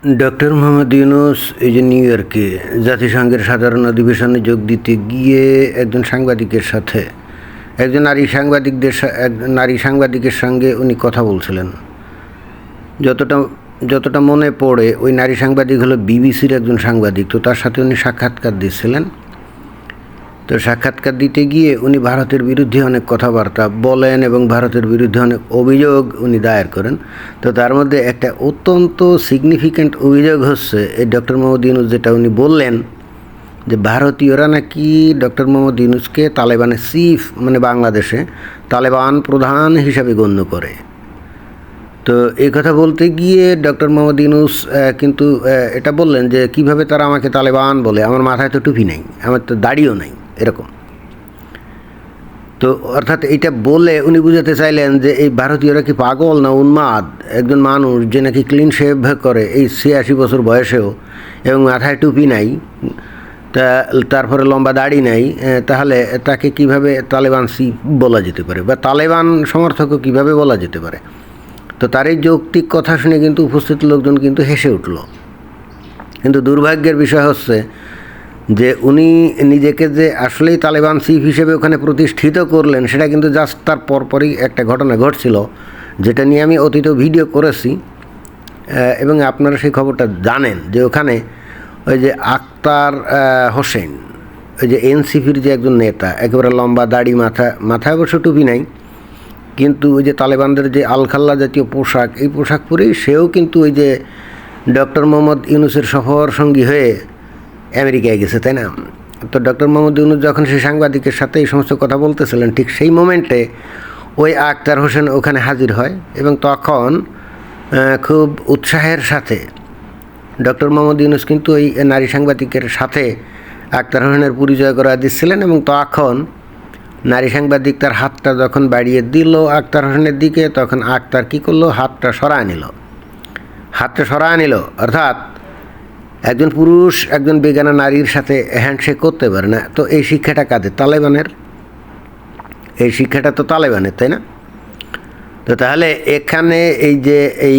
Doctor Mohammad Yunus এই যে new ইয়র্কে জাতিসংঘের সাধারণ অধিবেশনে যোগ দিতে গিয়ে একজন সাংবাদিকের সাথে, একজন নারী সাংবাদিকদের নারী সাংবাদিকের সঙ্গে উনি কথা বলছিলেন। যতটা যতটা মনে পড়ে, ওই নারী সাংবাদিক হলো বিবিসির একজন সাংবাদিক, তো তার সাথে উনি সাক্ষাৎকার দিচ্ছিলেন তো সাক্ষাৎকার দিতে গিয়ে উনি ভারতের বিরুদ্ধে অনেক কথাবার্তা বলেন এবং ভারতের বিরুদ্ধে অনেক অভিযোগ উনি দায়ের করেন। তো তার মধ্যে একটা অত্যন্ত সিগনিফিক্যান্ট অভিযোগ হচ্ছে, এই ডক্টর মোহাম্মদ ইউনুস যেটা উনি বললেন যে ভারতীয়রা নাকি ডক্টর মোহাম্মদ ইউনুসকে তালেবানের চিফ মানে বাংলাদেশে তালেবান প্রধান হিসাবে গণ্য করে। তো এই কথা বলতে গিয়ে ডক্টর মোহাম্মদ ইউনুস কিন্তু এটা বললেন যে কীভাবে তারা আমাকে তালেবান বলে? আমার মাথায় তো টুপি নেই, আমার তো দাড়িও নেই। এরকম। তো অর্থাৎ এটা বলে উনি বুঝাতে চাইলেন যে এই ভারতীয়রা কি পাগল না উন্মাদ? একজন মানুষ যে নাকি ক্লিন শেভ করে এই ছিয়াশি বছর বয়সেও এবং মাথায় টুপি নাই, তা তারপরে লম্বা দাড়ি নাই তাহলে তাকে কীভাবে তালেবান সি বলা যেতে পারে? বা তালেবান সমর্থকও কীভাবে বলা যেতে পারে? তো তার এই যৌক্তিক কথা শুনে কিন্তু উপস্থিত লোকজন কিন্তু হেসে উঠল। কিন্তু দুর্ভাগ্যের বিষয় হচ্ছে যে উনি নিজেকে যে আসলেই তালেবান চিফ হিসেবে ওখানে প্রতিষ্ঠিত করলেন, সেটা কিন্তু জাস্ট তার পরপরই একটা ঘটনা ঘটছিল, যেটা নিয়ে আমি অতীত ভিডিও করেছি। এবং আপনারা সেই খবরটা জানেন যে ওখানে ওই যে আক্তার হোসেন, ওই যে এনসিপির যে একজন নেতা, একেবারে লম্বা দাড়ি, মাথা মাথায় অবশ্য টুপি নাই, কিন্তু ওই যে তালেবানদের যে আলখাল্লা জাতীয় পোশাক, এই পোশাক পরেই সেও কিন্তু ওই যে ডক্টর মোহাম্মদ ইউনুসের সফর সঙ্গী হয়ে আমেরিকায় গেছে, তাই না? তো ডক্টর মোহাম্মদ ইউনুস যখন সেই সাংবাদিকের সাথে এই সমস্ত কথা বলতেছিলেন, ঠিক সেই মোমেন্টে ওই আক্তার হোসেন ওখানে হাজির হয় এবং তখন খুব উৎসাহের সাথে ডক্টর মোহাম্মদ ইউনুস কিন্তু ওই নারী সাংবাদিকের সাথে আক্তার হোসেনের পরিচয় করা দিচ্ছিলেন এবং তখন নারী সাংবাদিক তার হাতটা যখন বাড়িয়ে দিল আক্তার হোসেনের দিকে, তখন আক্তার কী করল? হাতটা সরা নিল। হাতটা সরা নিল, অর্থাৎ একজন পুরুষ, একজন বেগানা নারীর সাথে হ্যান্ডশেক করতে পারে না। তো এই শিক্ষাটা কাদের? তালেবানের? এই শিক্ষাটা তো তালেবানের, তাই না? তো তাহলে এখানে এই যে এই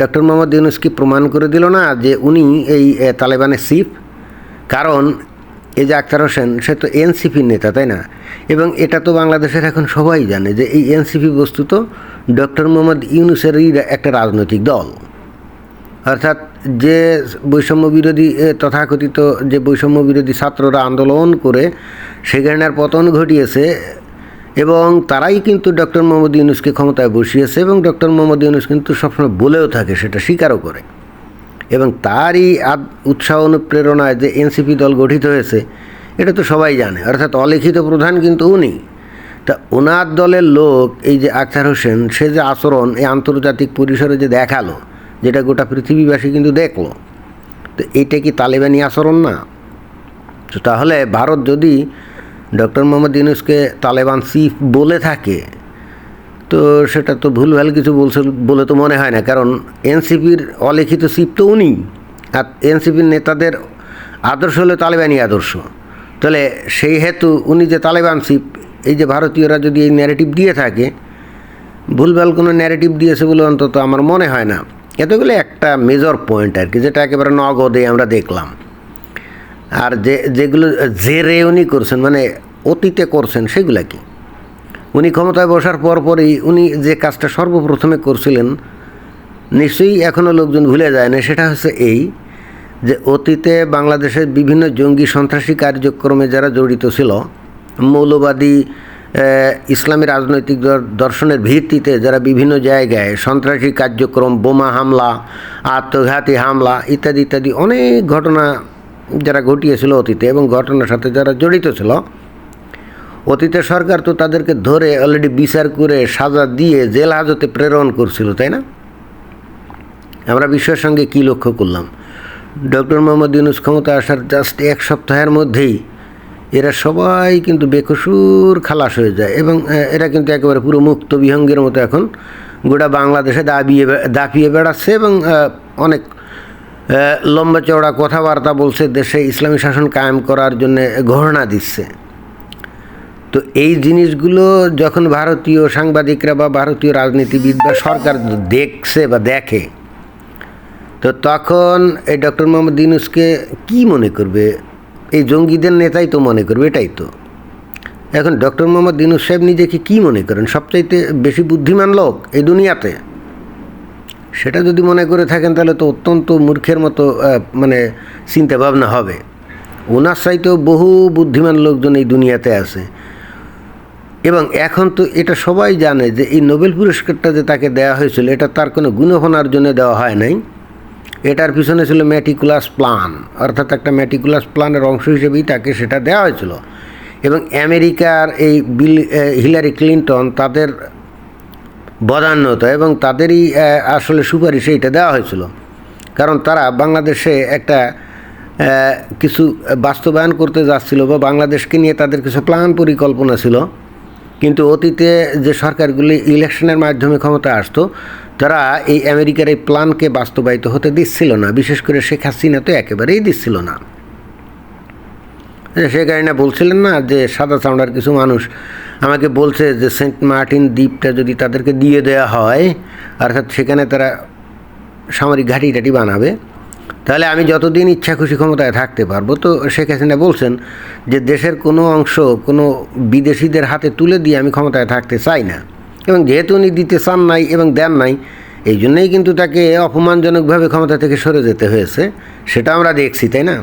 ডক্টর মোহাম্মদ ইউনুস কি প্রমাণ করে দিল না যে উনি এই তালেবানের চিফ কারণ এই যে আক্তার হোসেন, সে তো এনসিপির নেতা, তাই না? এবং এটা তো বাংলাদেশের এখন সবাই জানে যে এই এনসিপি বস্তুত ডক্টর মোহাম্মদ ইউনুসেরই একটা রাজনৈতিক দল। অর্থাৎ যে বৈষম্য বিরোধী তথাকথিত যে বৈষম্য বিরোধী ছাত্ররা আন্দোলন করে সেখানের পতন ঘটিয়েছে এবং তারাই কিন্তু ডক্টর মোহাম্মদ ইউনুসকে ক্ষমতায় বসিয়েছে এবং ডক্টর মোহাম্মদ ইউনুস কিন্তু সবসময় বলেও থাকে সেটা স্বীকারও করে। এবং তারই উৎসাহ অনুপ্রেরণায় যে এনসিপি দল গঠিত হয়েছে, এটা তো সবাই জানে। অর্থাৎ অলিখিত প্রধান কিন্তু উনি। তা ওনার দলের লোক, এই যে আখতার হোসেন, সে যে আচরণ এই আন্তর্জাতিক পরিসরে যে দেখাল যেটা গোটা পৃথিবীবাসী কিন্তু দেখল। তো এইটা কি তালেবানি আচরণ না? তো তাহলে ভারত যদি ডক্টর মোহাম্মদ ইউনুসকে তালেবান চিফ বলে থাকে, তো সেটা তো ভুলভাল কিছু বলছে বলে তো মনে হয় না। কারণ এনসিপির অলিখিত চিফ তো উনি আর এনসিপির নেতাদের আদর্শ হলো তালেবানি আদর্শ। তাহলে সেই হেতু উনি যে তালেবান চিফ, এই যে ভারতীয়রা যদি এই ন্যারেটিভ দিয়ে থাকে, ভুলভাল কোনো ন্যারেটিভ দিয়েছে বলে অন্তত আমার মনে হয় না। এতগুলো একটা মেজর পয়েন্ট আর কি, যেটা একেবারে নগদে আমরা দেখলাম। আর যে, যেগুলো জেরে উনি করছেন মানে অতীতে করছেন, সেগুলা কি? উনি ক্ষমতায় বসার পরপরই উনি যে কাজটা সর্বপ্রথমে করছিলেন, নিশ্চয়ই এখনও লোকজন ভুলে যায় না, সেটা হচ্ছে এই যে অতীতে বাংলাদেশের বিভিন্ন জঙ্গি সন্ত্রাসী কার্যক্রমে যারা জড়িত ছিল, মৌলবাদী ইসলামী রাজনৈতিক দর- দর্শনের ভিত্তিতে যারা বিভিন্ন জায়গায় সন্ত্রাসী কার্যক্রম, বোমা হামলা, আত্মঘাতী হামলা ইত্যাদি ইত্যাদি অনেক ঘটনা যারা ঘটিয়েছিল অতীতে এবং ঘটনার সাথে যারা জড়িত ছিল অতীতে সরকার তো তাদেরকে ধরে অলরেডি বিচার করে সাজা দিয়ে জেল হাজতে প্রেরণ করছিল, তাই না? আমরা বিশ্বের সঙ্গে কী লক্ষ্য করলাম? ডক্টর মোহাম্মদ ইউনুস ক্ষমতা আসার জাস্ট এক সপ্তাহের মধ্যেই এরা সবাই কিন্তু বেকসুর খালাস হয়ে যায় এবং এরা কিন্তু একেবারে পুরো মুক্ত বিহঙ্গের মতো এখন গোটা বাংলাদেশে দাবিয়ে দাপিয়ে বেড়াচ্ছে এবং অনেক লম্বা চওড়া কথাবার্তা বলছে দেশে ইসলামী শাসন কায়েম করার জন্য ঘোষণা দিচ্ছে। তো এই জিনিসগুলো যখন ভারতীয় সাংবাদিকরা বা ভারতীয় রাজনীতিবিদ বা সরকার দেখছে বা দেখে, তো তখন এই ডক্টর মোহাম্মদ ইউনুসকে কি মনে করবে? এই জঙ্গিদের নেতাই তো মনে করবে, এটাই তো। এখন ডক্টর মোহাম্মদ ইউনুস সাহেব নিজেকে কি মনে করেন? সবচাইতে বেশি বুদ্ধিমান লোক এই দুনিয়াতে? সেটা যদি মনে করে থাকেন, তাহলে তো অত্যন্ত মূর্খের মতো মানে চিন্তা ভাবনা হবে। ওনার চাইতেও বহু বুদ্ধিমান লোকজন এই দুনিয়াতে আছে। এবং এখন তো এটা সবাই জানে যে এই নোবেল পুরস্কারটা যে তাকে দেওয়া হয়েছিল, এটা তার কোনো গুণহনার জন্য দেওয়া হয় নাই। এটার পিছনে ছিল ম্যাটিকুলাস প্ল্যান অর্থাৎ একটা ম্যাটিকুলাস প্ল্যানের অংশ হিসেবেই তাকে সেটা দেওয়া হয়েছিল। এবং আমেরিকার এই বিল হিলারি ক্লিন্টন তাদের বদান্যতা এবং তাদেরই আসলে সুপারিশে এটা দেওয়া হয়েছিল। কারণ তারা বাংলাদেশে একটা কিছু বাস্তবায়ন করতে যাচ্ছিল বা বাংলাদেশকে নিয়ে তাদের কিছু প্ল্যান পরিকল্পনা ছিল। কিন্তু অতীতে যে সরকারগুলি ইলেকশনের মাধ্যমে ক্ষমতা আসতো, তারা এই আমেরিকার এই প্ল্যানকে বাস্তবায়িত হতে দিচ্ছিল না। বিশেষ করে শেখ হাসিনা তো একেবারেই দিচ্ছিল না। সে কারণে বলছিলেন না যে সাদা চামড়ার কিছু মানুষ আমাকে বলছে যে সেন্ট মার্টিন দ্বীপটা যদি তাদেরকে দিয়ে দেওয়া হয়, অর্থাৎ সেখানে তারা সামরিক ঘাঁটি টাটি বানাবে তাহলে আমি যতদিন ইচ্ছা খুশি ক্ষমতায় থাকতে পারব, তো শেখ হাসিনা বলছেন যে দেশের কোনো অংশ কোনো বিদেশিদের হাতে তুলে দিয়ে আমি ক্ষমতায় থাকতে চাই না। এবং যেহেতু উনি দিতে চান নাই এবং দেন নাই, এই জন্যই কিন্তু তাকে অপমানজনকভাবে ক্ষমতা থেকে সরে যেতে হয়েছে, সেটা আমরা দেখছি, তাই না?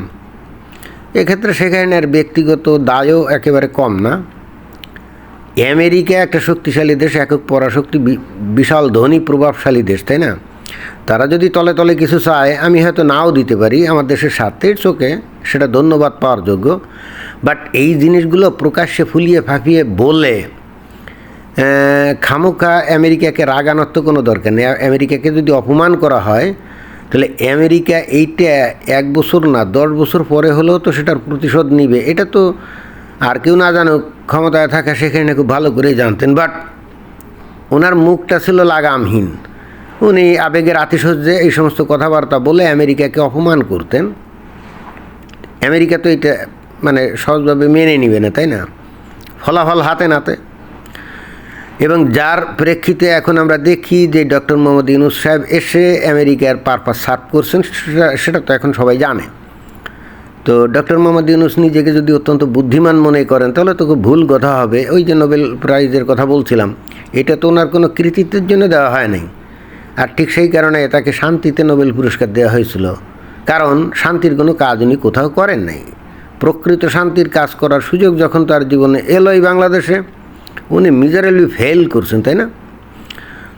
এক্ষেত্রে সেখানের ব্যক্তিগত দায়ও একেবারে কম না। আমেরিকা একটা শক্তিশালী দেশ, একক পরাশক্তি বিশাল ধনী, প্রভাবশালী দেশ, তাই না? তারা যদি তলে তলে কিছু চায়, আমি হয়তো নাও দিতে পারি। আমার দেশের স্বার্থের চোখে সেটা ধন্যবাদ পাওয়ার যোগ্য। বাট এই জিনিসগুলো প্রকাশ্যে ফুলিয়ে ফাঁপিয়ে বলে খামোখা আমেরিকাকে রাগানোর তো কোনো দরকার নেই। আমেরিকাকে যদি অপমান করা হয়, তাহলে আমেরিকা এইটা এক বছর না, দশ বছর পরে হলেও তো সেটার প্রতিশোধ নিবে। এটা তো আর কেউ না জানুক, ক্ষমতায় থাকা সেখানে খুব ভালো করেই জানতেন। বাট ওনার মুখটা ছিল লাগামহীন। উনি আবেগের আতিশয্যে এই সমস্ত কথাবার্তা বলে আমেরিকাকে অপমান করতেন। আমেরিকা তো এটা মানে সহজভাবে মেনে নিবে না, তাই না? ফলাফল হাতে নাতে। এবং যার প্রেক্ষিতে এখন আমরা দেখি যে ডক্টর মোহাম্মদ ইউনুস সাহেব এসে আমেরিকার পারপাস সার্ভ করছেন, সেটা তো এখন সবাই জানে। তো ডক্টর মোহাম্মদ ইউনুস নিজেকে যদি অত্যন্ত বুদ্ধিমান মনে করেন, তাহলে তো খুব ভুল কথা হবে। ওই যে নোবেল প্রাইজের কথা বলছিলাম, এটা তো ওনার কোনো কৃতিত্বের জন্য দেওয়া হয় নাই। আর ঠিক সেই কারণে তাকে শান্তিতে নোবেল পুরস্কার দেওয়া হয়েছিল। কারণ শান্তির কোনো কাজ উনি কোথাও করেন নাই। প্রকৃত শান্তির কাজ করার সুযোগ যখন তার জীবনে এলোই বাংলাদেশে, উনি মিজারেলি ফেল করছেন, তাই না?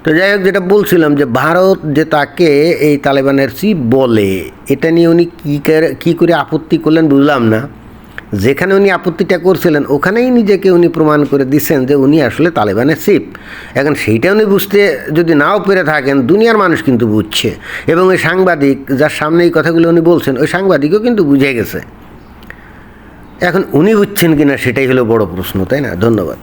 তো যাই হোক, যেটা বলছিলাম যে ভারত যে তাকে এই তালেবানের চিফ বলে, এটা নিয়ে উনি কী কী করে আপত্তি করলেন বুঝলাম না। যেখানে উনি আপত্তিটা করছিলেন, ওখানেই নিজেকে উনি প্রমাণ করে দিচ্ছেন যে উনি আসলে তালেবানের চিফ এখন সেইটা উনি বুঝতে যদি নাও পেরে থাকেন, দুনিয়ার মানুষ কিন্তু বুঝছে। এবং ওই সাংবাদিক যার সামনে এই কথাগুলো উনি বলছেন, ওই সাংবাদিকও কিন্তু বুঝে গেছে। এখন উনি বুঝছেন কিনা, সেটাই হলো বড় প্রশ্ন, তাই না? ধন্যবাদ।